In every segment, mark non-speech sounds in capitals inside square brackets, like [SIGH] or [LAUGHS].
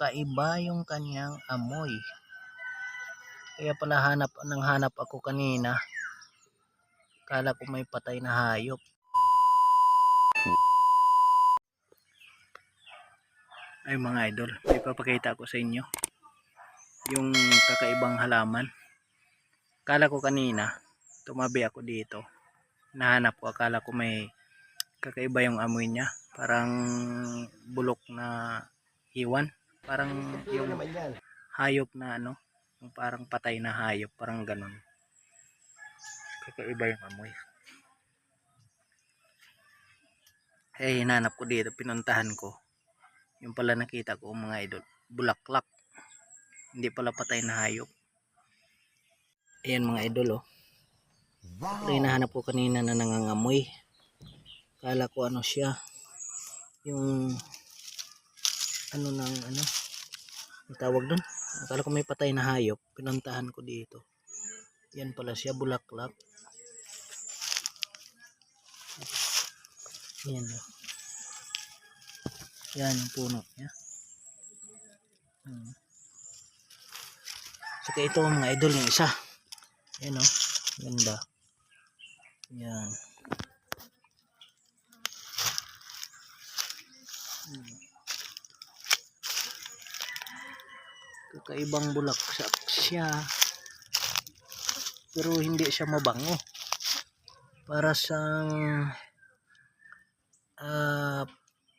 kakaiba yung kanyang amoy. Kaya pala hanap nang hanap ako kanina. Kala ko may patay na hayop. Ay mga idol, may papakita ko sa inyo. Yung kakaibang halaman. Kala ko kanina, tumabi ako dito. Nahanap ko, akala ko may kakaiba yung amoy niya. Parang bulok na iwan. Parang yung hayop na ano, yung parang patay na hayop, parang ganun. Kakaiba yung amoy. Eh, hinanap ko dito, pinuntahan ko. Yung pala nakita ko mga idol, bulaklak. Hindi pala patay na hayop. Ayan mga idol oh. Ito yung nahanap ko kanina na nangangamoy. Kala ko ano siya. Yung ano nang ano. Tawag doon. Akala ko may patay na hayop. Pinuntahan ko dito. Yan pala siya bulaklak. Yan oh. Yan yung puno niya. Hmm. Saka ito mga idol yung isa. Yan o. Ganda. Yan. Kakaibang bulaksak siya. Pero hindi siya mabango. Para sa ah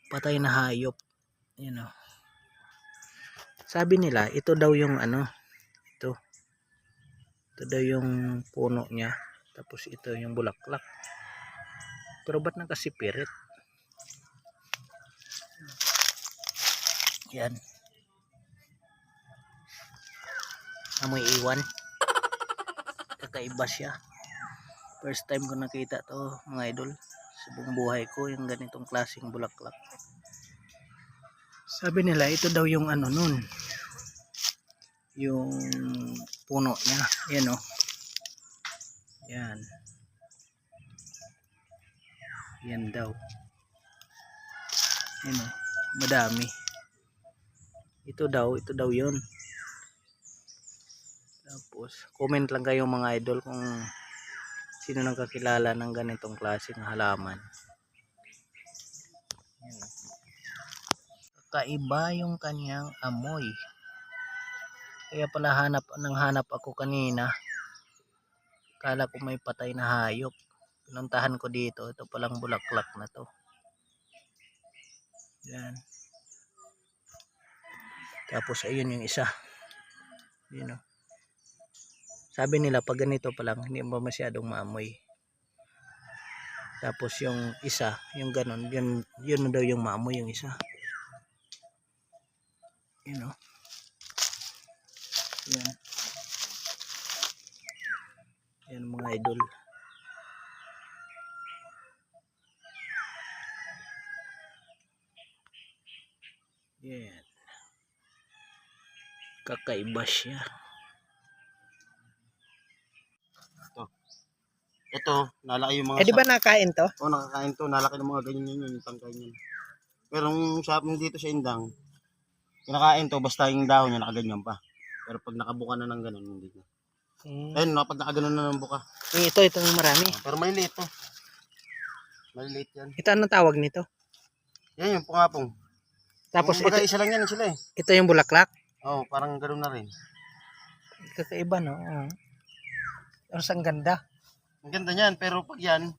patay na hayop. Yan o. Sabi nila, ito daw yung ano, ito. Ito daw yung puno niya. Tapos ito yung bulaklak. Pero ba't nakasipirit? Yan. Amoy iwan. [LAUGHS] Kakaiba siya. First time ko nakita to mga idol. Sa buong buhay ko yung ganitong klaseng bulaklak. Sabi nila ito daw yung ano nun. Yung puno niya. Yan o. Yan. Yan daw. Yan o. Madami. Ito daw. Ito daw yun. Tapos, comment lang kayo mga idol kung sino nang kakilala ng ganitong klaseng halaman. Yan o. Kakaiba yung kanyang amoy. Kaya pala hanap nang hanap ako kanina. Kala ko may patay na hayop. Pinuntahan ko dito. Ito palang bulaklak na to. Yan. Tapos ayun yung isa. Yun o. Sabi nila pag ganito pa lang hindi mo masyadong maamoy. Tapos yung isa, yung ganon, yun, yun na daw yung maamoy yung isa. Yun o. Yan. Yan mga idol. Yan. Kakaiba siya. Ito, nalaki yung mga Eh di ba nakain to? sa- oh, nakakain to, nalaki ng mga ganyan yun, yung tangkay niyan. Pero yung shop mo dito sa Indang, kinakain to, basta yung dahon niya nakaganyan pa. Pero pag nakabuka na ng ganun, hindi na. Mm. Ayun, no, pag nakaganon na ng buka. Ito, ito yung marami. Pero maliliit to. Maliliit yan. Ito anong tawag nito? Yan yung pungapong. Tapos Yung baga, ito, isa lang yan sila eh. ito yung bulaklak. Oo, oh, parang ganoon na rin. Kakaiba no? Oo. Pero ang ganda. Ang ganda niyan, pero pag yan,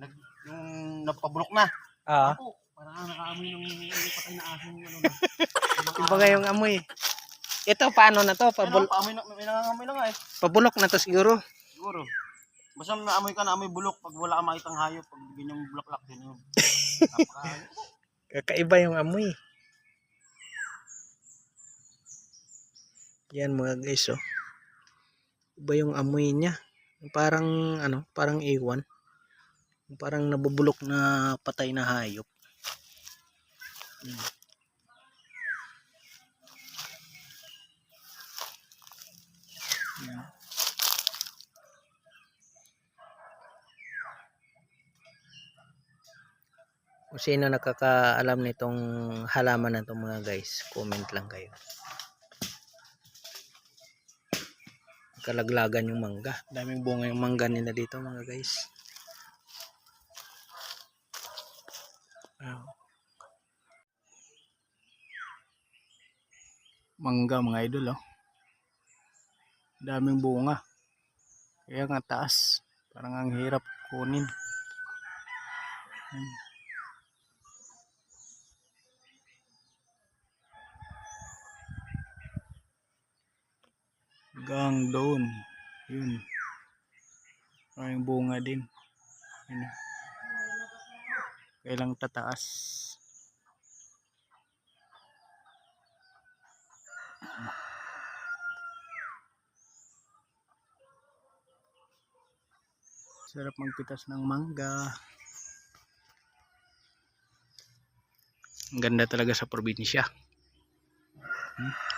nag, yung napabulok na. Ah. Ako, parang nakaamoy ng patay na aso yung ano na. Iba nga yung amoy. Ito paano na to? Pabul Pabul paamoy na, may nangangamoy na nga eh. pabulok na to siguro. Siguro. Basta naamoy ka, naamoy bulok. Pag wala ka makitang hayop, pag ganyang bulaklak din yun. Napaka- [LAUGHS] Kakaiba yung amoy. Yan mga guys oh. Iba yung amoy niya. Parang ano, parang iwan. Parang nabubulok na patay na hayop. Hmm. Kung sino nakakaalam nitong halaman na to mga guys, comment lang kayo. Kalaglagan yung mangga. Daming bunga yung mangga nila dito mga guys. Wow. Mangga mga idol oh. Daming bunga. Kaya nga taas. Parang ang hirap kunin. Ayan. Hanggang doon. Yun. Maraming bunga din. Yun. Kailang tataas. Sarap magpitas ng mangga. Ang ganda talaga sa probinsya. Hmm?